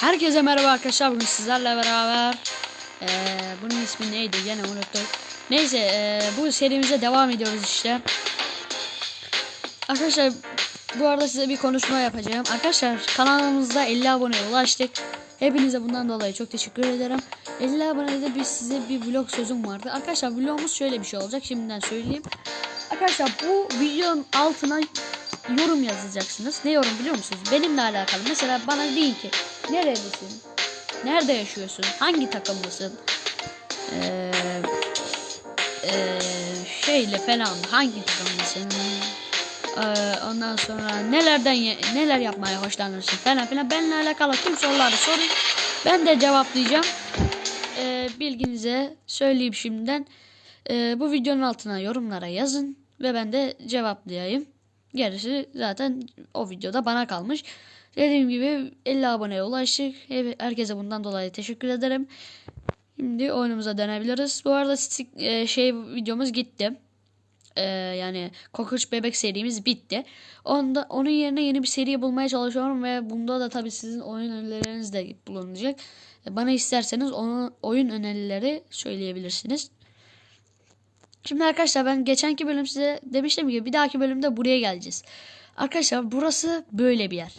Herkese merhaba arkadaşlar bugün sizlerle beraber eee, bunun ismi neydi yine unuttum. Neyse eee, bu serimize devam ediyoruz işte. Arkadaşlar bu arada size bir konuşma yapacağım. Arkadaşlar kanalımızda 50 aboneye ulaştık. Hepinize bundan dolayı çok teşekkür ederim. 50 abonede biz size bir vlog sözüm vardı. Arkadaşlar vlogumuz şöyle bir şey olacak. Şimdiden söyleyeyim. Arkadaşlar bu videonun altına yorum yazacaksınız. Ne yorum biliyor musunuz? Benimle alakalı. Mesela bana deyin ki nerelisin? Nerede yaşıyorsun? Hangi takımlısın? Ee, ee, şeyle falan hangi takımlısın? Ee, ondan sonra nelerden neler yapmaya hoşlanırsın falan filan benimle alakalı tüm soruları sorun. Ben de cevaplayacağım. Ee, bilginize söyleyeyim şimdiden. Ee, bu videonun altına yorumlara yazın ve ben de cevaplayayım. Gerisi zaten o videoda bana kalmış. Dediğim gibi 50 aboneye ulaştık. Herkese bundan dolayı teşekkür ederim. Şimdi oyunumuza dönebiliriz. Bu arada e, şey videomuz gitti. Ee, yani Kokoç Bebek serimiz bitti. Onda, onun yerine yeni bir seri bulmaya çalışıyorum ve bunda da tabii sizin oyun önerileriniz de bulunacak. E, Bana isterseniz onun oyun önerileri söyleyebilirsiniz. Şimdi arkadaşlar ben geçenki bölüm size demiştim ki bir dahaki bölümde buraya geleceğiz. Arkadaşlar burası böyle bir yer.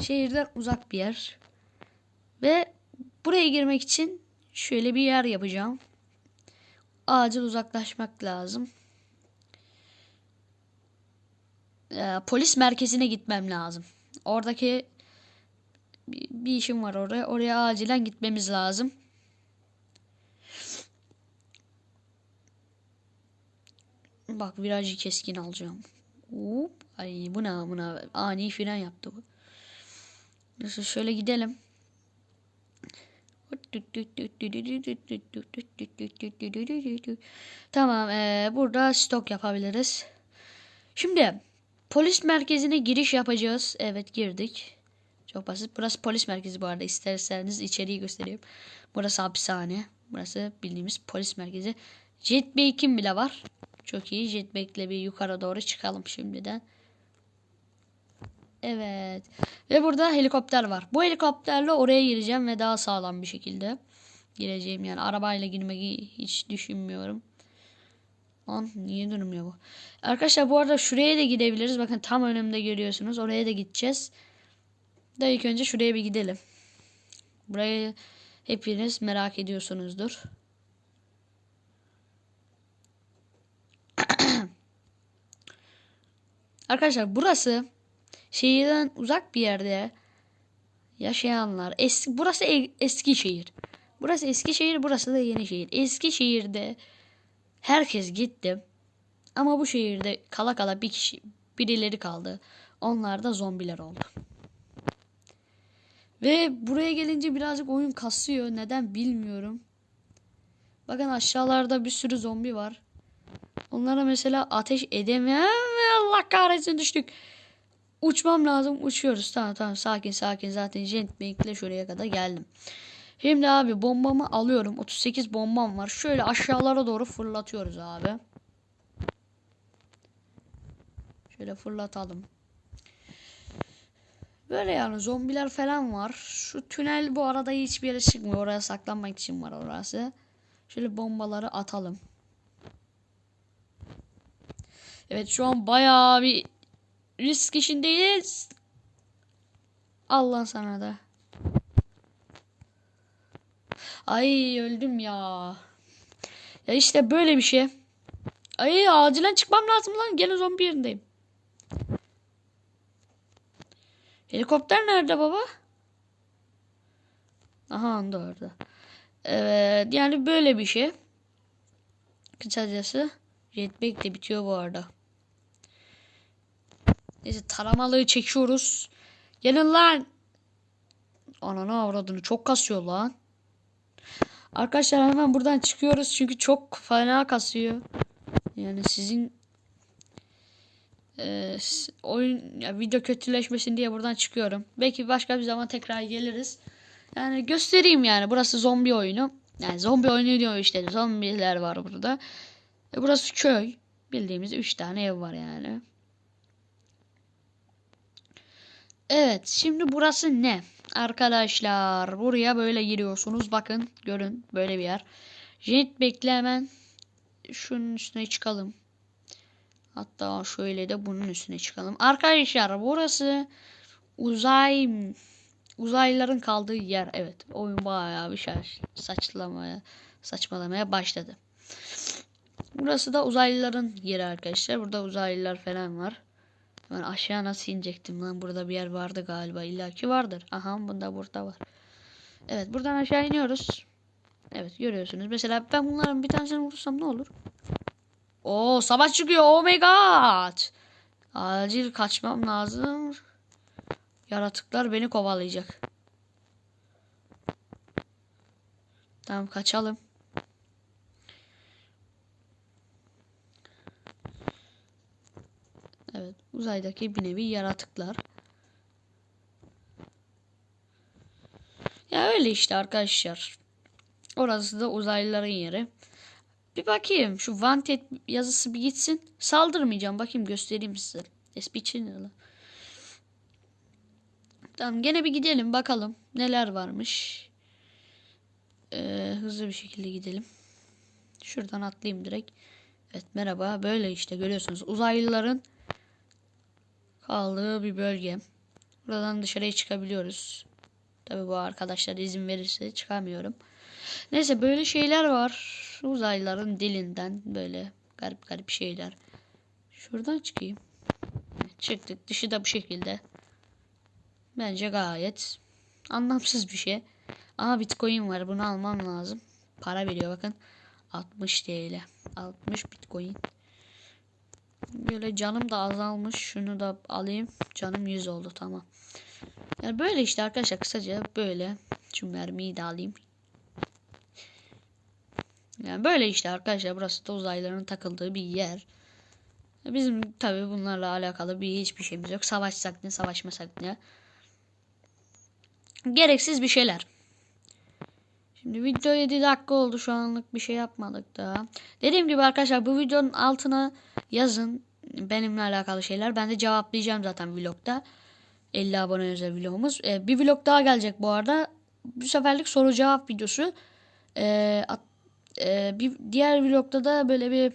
Şehirden uzak bir yer. Ve buraya girmek için şöyle bir yer yapacağım. Acil uzaklaşmak lazım. Ee, polis merkezine gitmem lazım. Oradaki bir, işim var oraya. Oraya acilen gitmemiz lazım. Bak virajı keskin alacağım. Hop. Ay bu ne bu ne? Ani fren yaptı bu. Neyse şöyle gidelim. Tamam eee, burada stok yapabiliriz. Şimdi polis merkezine giriş yapacağız. Evet girdik. Çok basit. Burası polis merkezi bu arada. İsterseniz içeriği göstereyim. Burası hapishane. Burası bildiğimiz polis merkezi. Jetpack'im bile var. Çok iyi. Jetpack'le bir yukarı doğru çıkalım şimdiden. Evet. Ve burada helikopter var. Bu helikopterle oraya gireceğim ve daha sağlam bir şekilde gireceğim. Yani arabayla girmeyi hiç düşünmüyorum. Lan niye durmuyor bu? Arkadaşlar bu arada şuraya da gidebiliriz. Bakın tam önümde görüyorsunuz. Oraya da gideceğiz. Da ilk önce şuraya bir gidelim. Burayı hepiniz merak ediyorsunuzdur. Arkadaşlar burası şehirden uzak bir yerde yaşayanlar. Eski, burası e- eski şehir. Burası eski şehir, burası da yeni şehir. Eski şehirde herkes gitti. Ama bu şehirde kala kala bir kişi, birileri kaldı. Onlar da zombiler oldu. Ve buraya gelince birazcık oyun kasıyor. Neden bilmiyorum. Bakın aşağılarda bir sürü zombi var. Onlara mesela ateş edemem. Allah kahretsin düştük. Uçmam lazım. Uçuyoruz. Tamam tamam sakin sakin. Zaten jetpack'le şuraya kadar geldim. Şimdi abi bombamı alıyorum. 38 bombam var. Şöyle aşağılara doğru fırlatıyoruz abi. Şöyle fırlatalım. Böyle yani zombiler falan var. Şu tünel bu arada hiçbir yere çıkmıyor. Oraya saklanmak için var orası. Şöyle bombaları atalım. Evet şu an bayağı bir risk işindeyiz. Allah sana da. Ay öldüm ya. Ya işte böyle bir şey. Ay acilen çıkmam lazım lan. Gene zombi yerindeyim. Helikopter nerede baba? Aha anda orada. Evet yani böyle bir şey. Kısacası jetpack de bitiyor bu arada. Neyse taramalığı çekiyoruz. Gelin lan. Ananı avradını çok kasıyor lan. Arkadaşlar hemen buradan çıkıyoruz çünkü çok fena kasıyor. Yani sizin e, oyun ya video kötüleşmesin diye buradan çıkıyorum. Belki başka bir zaman tekrar geliriz. Yani göstereyim yani burası zombi oyunu. Yani zombi oyunu diyor işte zombiler var burada. E, burası köy. Bildiğimiz 3 tane ev var yani. Evet şimdi burası ne? Arkadaşlar buraya böyle giriyorsunuz. Bakın görün böyle bir yer. Jet bekle hemen. Şunun üstüne çıkalım. Hatta şöyle de bunun üstüne çıkalım. Arkadaşlar burası uzay uzaylıların kaldığı yer. Evet oyun bayağı bir şey saçlamaya saçmalamaya başladı. Burası da uzaylıların yeri arkadaşlar. Burada uzaylılar falan var. Ben aşağı nasıl inecektim lan? Burada bir yer vardı galiba. İlla ki vardır. Aha bunda burada var. Evet buradan aşağı iniyoruz. Evet görüyorsunuz. Mesela ben bunların bir tanesini vurursam ne olur? Oo savaş çıkıyor. Oh my god. Acil kaçmam lazım. Yaratıklar beni kovalayacak. Tamam kaçalım. Evet uzaydaki bir nevi yaratıklar. Ya öyle işte arkadaşlar. Orası da uzaylıların yeri. Bir bakayım şu wanted yazısı bir gitsin. Saldırmayacağım. Bakayım göstereyim size. Espicini Tamam gene bir gidelim bakalım neler varmış. Ee, hızlı bir şekilde gidelim. Şuradan atlayayım direkt. Evet merhaba böyle işte görüyorsunuz uzaylıların kaldığı bir bölge. Buradan dışarıya çıkabiliyoruz. Tabi bu arkadaşlar izin verirse çıkamıyorum. Neyse böyle şeyler var. Uzaylıların dilinden böyle garip garip şeyler. Şuradan çıkayım. Çıktık. Dışı da bu şekilde. Bence gayet anlamsız bir şey. Ama bitcoin var. Bunu almam lazım. Para veriyor bakın. 60 TL. 60 bitcoin. Böyle canım da azalmış. Şunu da alayım. Canım 100 oldu tamam. Yani böyle işte arkadaşlar kısaca böyle. Şu mermiyi de alayım. Yani böyle işte arkadaşlar burası da uzaylıların takıldığı bir yer. Bizim tabi bunlarla alakalı bir hiçbir şeyimiz yok. Savaşsak ne savaşmasak ne. Gereksiz bir şeyler. Şimdi video 7 dakika oldu şu anlık bir şey yapmadık daha. Dediğim gibi arkadaşlar bu videonun altına yazın benimle alakalı şeyler. Ben de cevaplayacağım zaten vlogda. 50 abone özel vlogumuz. Ee, bir vlog daha gelecek bu arada. Bu seferlik soru cevap videosu. Ee, at, e, bir diğer vlogda da böyle bir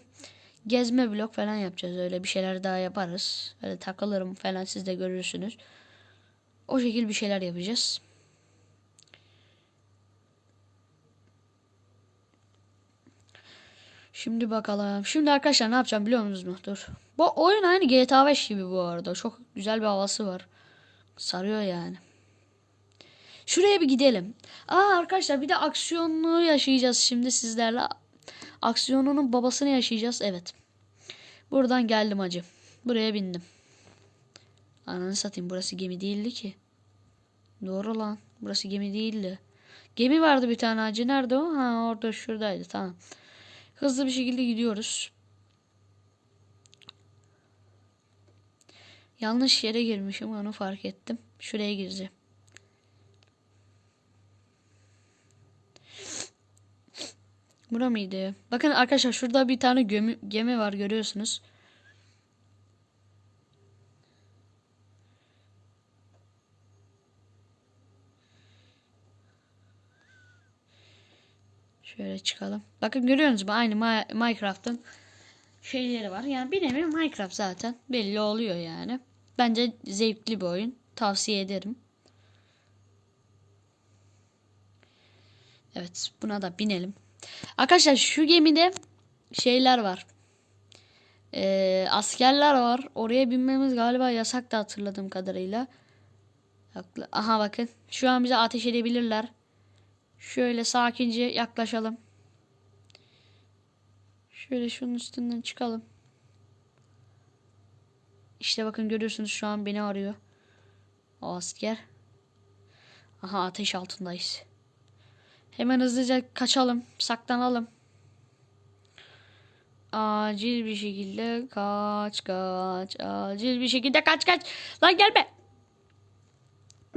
gezme vlog falan yapacağız. Öyle bir şeyler daha yaparız. Böyle takılırım falan siz de görürsünüz. O şekil bir şeyler yapacağız. Şimdi bakalım. Şimdi arkadaşlar ne yapacağım biliyor musunuz? Dur. Bu oyun aynı GTA 5 gibi bu arada. Çok güzel bir havası var. Sarıyor yani. Şuraya bir gidelim. Aa arkadaşlar bir de aksiyonlu yaşayacağız şimdi sizlerle. Aksiyonunun babasını yaşayacağız. Evet. Buradan geldim acı. Buraya bindim. Ananı satayım burası gemi değildi ki. Doğru lan. Burası gemi değildi. Gemi vardı bir tane acı. Nerede o? Ha orada şuradaydı. Tamam. Hızlı bir şekilde gidiyoruz. Yanlış yere girmişim onu fark ettim. Şuraya gireceğim. Bura mıydı? Bakın arkadaşlar şurada bir tane gemi, var görüyorsunuz. Şöyle çıkalım. Bakın görüyorsunuz mu? Aynı Minecraft'ın şeyleri var. Yani bir nevi Minecraft zaten. Belli oluyor yani. Bence zevkli bir oyun. Tavsiye ederim. Evet buna da binelim. Arkadaşlar şu gemide şeyler var. Ee, askerler var. Oraya binmemiz galiba yasak da hatırladığım kadarıyla. Aha bakın. Şu an bize ateş edebilirler. Şöyle sakince yaklaşalım. Şöyle şunun üstünden çıkalım. İşte bakın görüyorsunuz şu an beni arıyor. O asker. Aha ateş altındayız. Hemen hızlıca kaçalım. Saklanalım. Acil bir şekilde kaç kaç. Acil bir şekilde kaç kaç. Lan gelme.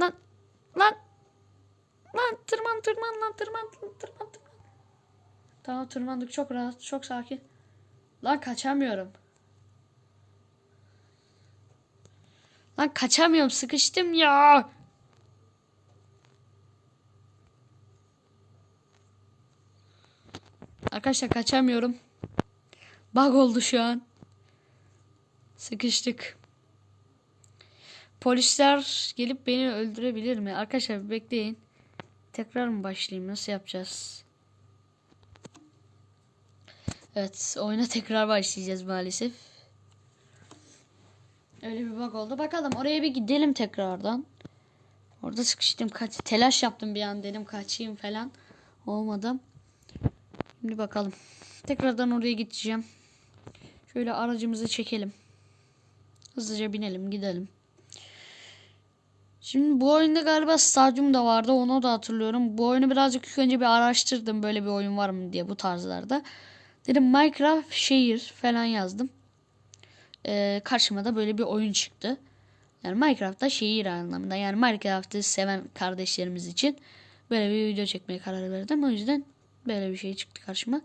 Lan. Lan. Lan tırman tırman lan tırman tırman tırman. Tamam tırmandık çok rahat çok sakin. Lan kaçamıyorum. Lan kaçamıyorum sıkıştım ya. Arkadaşlar kaçamıyorum. Bug oldu şu an. Sıkıştık. Polisler gelip beni öldürebilir mi? Arkadaşlar bekleyin. Tekrar mı başlayayım? Nasıl yapacağız? Evet, oyuna tekrar başlayacağız maalesef. Öyle bir bug oldu. Bakalım oraya bir gidelim tekrardan. Orada sıkıştım. Kaç telaş yaptım bir an dedim kaçayım falan. Olmadı. Şimdi bakalım. Tekrardan oraya gideceğim. Şöyle aracımızı çekelim. Hızlıca binelim gidelim. Şimdi bu oyunda galiba stadyum da vardı onu da hatırlıyorum. Bu oyunu birazcık önce bir araştırdım böyle bir oyun var mı diye bu tarzlarda. Dedim Minecraft şehir falan yazdım. Ee, karşıma da böyle bir oyun çıktı. Yani Minecraft'ta şehir anlamında. Yani Minecraft'ı seven kardeşlerimiz için böyle bir video çekmeye karar verdim. O yüzden böyle bir şey çıktı karşıma.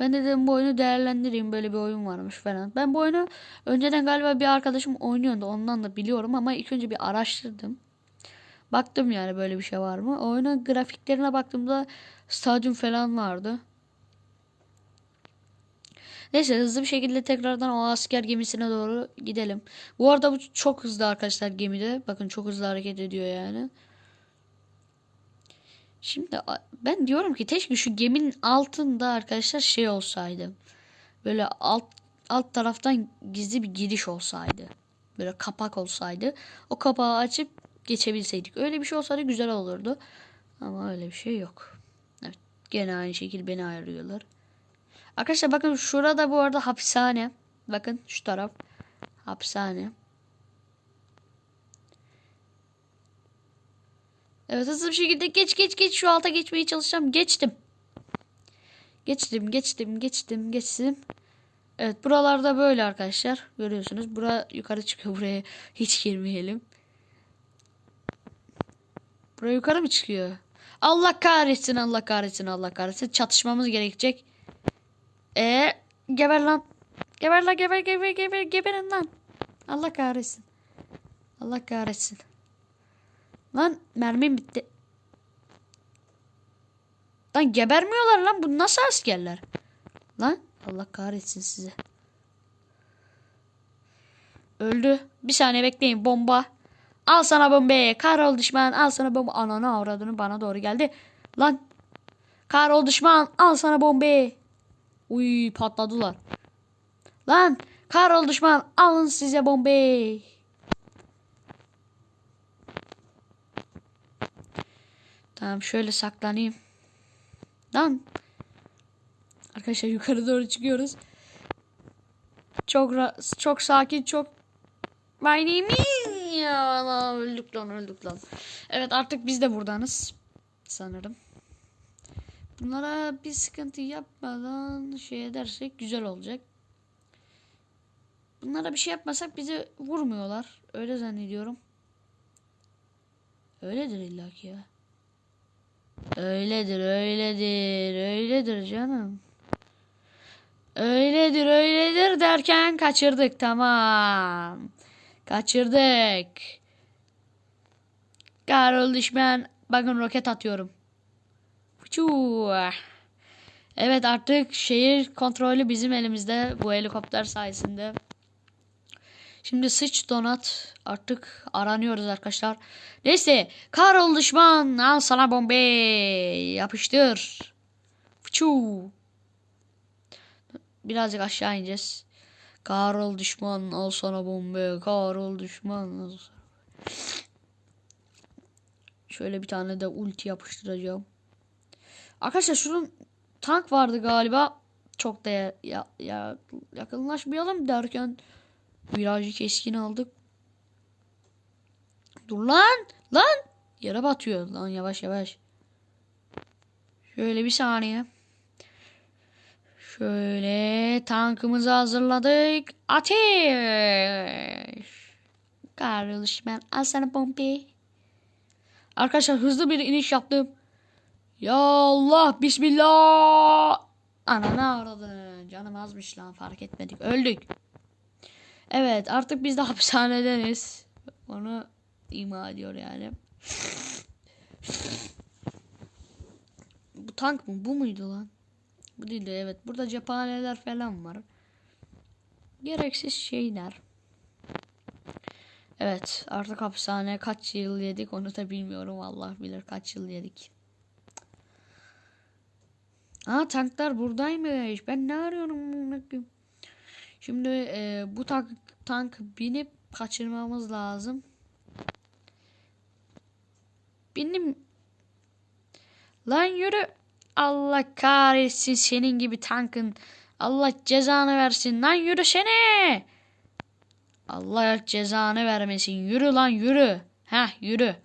Ben de dedim bu oyunu değerlendireyim. Böyle bir oyun varmış falan. Ben bu oyunu önceden galiba bir arkadaşım oynuyordu. Ondan da biliyorum ama ilk önce bir araştırdım. Baktım yani böyle bir şey var mı? Oyunun grafiklerine baktığımda stadyum falan vardı. Neyse hızlı bir şekilde tekrardan o asker gemisine doğru gidelim. Bu arada bu çok hızlı arkadaşlar gemide. Bakın çok hızlı hareket ediyor yani. Şimdi ben diyorum ki keşke şu geminin altında arkadaşlar şey olsaydı. Böyle alt alt taraftan gizli bir giriş olsaydı. Böyle kapak olsaydı. O kapağı açıp geçebilseydik. Öyle bir şey olsaydı güzel olurdu. Ama öyle bir şey yok. Evet. Gene aynı şekilde beni ayırıyorlar. Arkadaşlar bakın şurada bu arada hapishane. Bakın şu taraf. Hapishane. Evet hızlı bir şekilde geç geç geç şu alta geçmeye çalışacağım. Geçtim. Geçtim geçtim geçtim geçtim. Evet buralarda böyle arkadaşlar. Görüyorsunuz. Bura yukarı çıkıyor. Buraya hiç girmeyelim. Buraya yukarı mı çıkıyor? Allah kahretsin Allah kahretsin Allah kahretsin. Çatışmamız gerekecek. E geber lan. Geber lan geber geber geber geberin lan. Allah kahretsin. Allah kahretsin. Lan mermim bitti. Lan gebermiyorlar lan. Bu nasıl askerler? Lan Allah kahretsin size. Öldü. Bir saniye bekleyin. Bomba. Al sana bombe. Karol düşman. Al sana bomba. Ananı avradını bana doğru geldi. Lan. Karol düşman. Al sana bombe. Uy patladılar. Lan. Karol düşman. Alın size bombe. Tamam şöyle saklanayım. Lan. Arkadaşlar yukarı doğru çıkıyoruz. Çok çok sakin çok My name is... Ya lan öldük lan öldük lan. Evet artık biz de buradanız. Sanırım. Bunlara bir sıkıntı yapmadan şey edersek güzel olacak. Bunlara bir şey yapmasak bizi vurmuyorlar. Öyle zannediyorum. Öyledir illaki ya. Öyledir, öyledir, öyledir canım. Öyledir, öyledir derken kaçırdık tamam. Kaçırdık. Karol düşman. Bakın roket atıyorum. Uçuu. Evet artık şehir kontrolü bizim elimizde bu helikopter sayesinde. Şimdi sıç donat artık aranıyoruz arkadaşlar. Neyse Karol düşman al sana bombe yapıştır. Fıçuu. Birazcık aşağı ineceğiz. Karol düşman al sana bombe. Karol düşman al. Şöyle bir tane de ulti yapıştıracağım. Arkadaşlar şunun tank vardı galiba. Çok da ya, ya, ya yakınlaşmayalım derken virajı keskin aldık. Dur lan. Lan. Yere batıyor. Lan yavaş yavaş. Şöyle bir saniye. Şöyle tankımızı hazırladık. Ateş. Kardeş ben al sana pompi. Arkadaşlar hızlı bir iniş yaptım. Ya Allah bismillah. Ananı aradı. Canım azmış lan fark etmedik. Öldük. Evet artık biz de hapishanedeniz. Onu ima ediyor yani. Bu tank mı? Bu muydu lan? Bu değil de evet. Burada cephaneler falan var. Gereksiz şeyler. Evet artık hapishane kaç yıl yedik onu da bilmiyorum. Allah bilir kaç yıl yedik. Aa tanklar buradaymış. Ben ne arıyorum? Şimdi e, bu tank, tank binip kaçırmamız lazım. Benim Lan yürü. Allah kahretsin senin gibi tankın. Allah cezanı versin. Lan yürü seni. Allah cezanı vermesin. Yürü lan yürü. Heh yürü.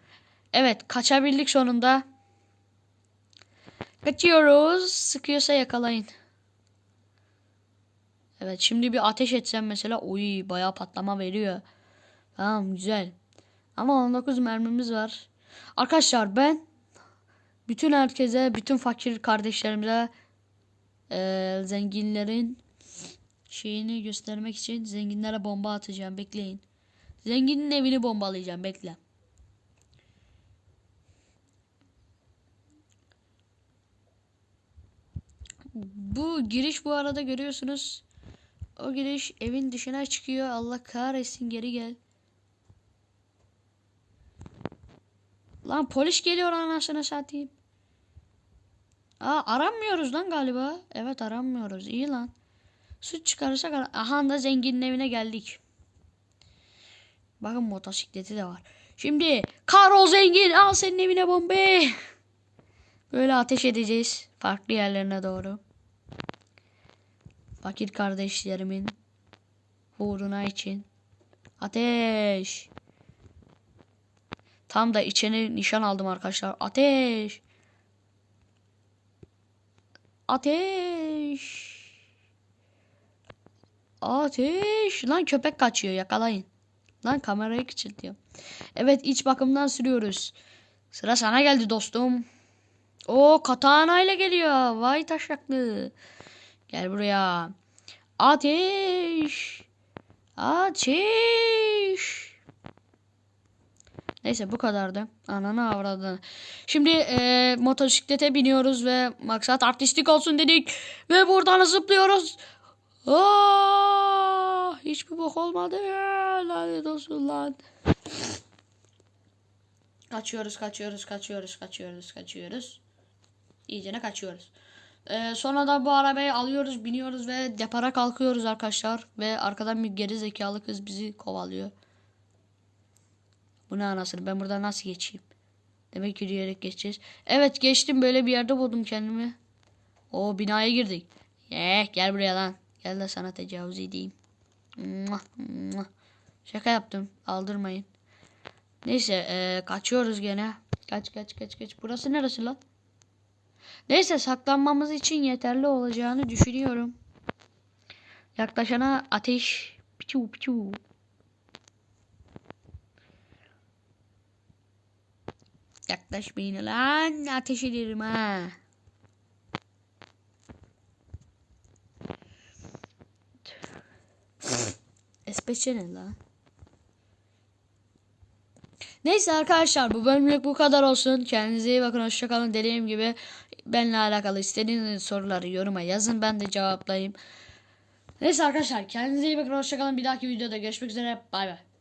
Evet kaçabildik sonunda. Kaçıyoruz. Sıkıyorsa yakalayın. Evet şimdi bir ateş etsem mesela. Oy bayağı patlama veriyor. Tamam güzel. Ama 19 mermimiz var. Arkadaşlar ben bütün herkese, bütün fakir kardeşlerimize eee, zenginlerin şeyini göstermek için zenginlere bomba atacağım. Bekleyin. Zenginin evini bombalayacağım. Bekle. Bu giriş bu arada görüyorsunuz. O giriş evin dışına çıkıyor. Allah kahretsin geri gel. Lan polis geliyor anasını satayım. Aa aranmıyoruz lan galiba. Evet aranmıyoruz. İyi lan. Suç çıkarırsak ara- aha da zenginin evine geldik. Bakın motosikleti de var. Şimdi Karol zengin al senin evine bombe. Böyle ateş edeceğiz farklı yerlerine doğru. Fakir kardeşlerimin uğruna için. Ateş. Tam da içine nişan aldım arkadaşlar. Ateş. Ateş. Ateş. Lan köpek kaçıyor yakalayın. Lan kamerayı küçültüyor. Evet iç bakımdan sürüyoruz. Sıra sana geldi dostum. O katana ile geliyor. Vay taşaklı. Gel buraya. Ateş. Ateş. Neyse bu kadardı. Ananı avradını. Şimdi e, motosiklete biniyoruz ve maksat artistik olsun dedik. Ve buradan zıplıyoruz. Aa, hiçbir bok olmadı. Lanet olsun lan. Kaçıyoruz, kaçıyoruz, kaçıyoruz, kaçıyoruz, kaçıyoruz. İyicene kaçıyoruz. Ee, sonra da bu arabayı alıyoruz, biniyoruz ve depara kalkıyoruz arkadaşlar. Ve arkadan bir geri zekalı kız bizi kovalıyor. Bu ne anasını ben buradan nasıl geçeyim? Demek yürüyerek geçeceğiz. Evet geçtim böyle bir yerde buldum kendimi. O binaya girdik. Eh gel buraya lan. Gel de sana tecavüz edeyim. Şaka yaptım. Aldırmayın. Neyse eee, kaçıyoruz gene. Kaç kaç kaç kaç. Burası neresi lan? Neyse saklanmamız için yeterli olacağını düşünüyorum. Yaklaşana ateş. Piçu piçu. Yaklaşmayın lan. Ateş ederim ha. Espeçe ne lan? Neyse arkadaşlar bu bölümlük bu kadar olsun. Kendinize iyi bakın. Hoşçakalın. Dediğim gibi benimle alakalı istediğiniz soruları yoruma yazın. Ben de cevaplayayım. Neyse arkadaşlar kendinize iyi bakın. Hoşçakalın. Bir dahaki videoda görüşmek üzere. Bay bay.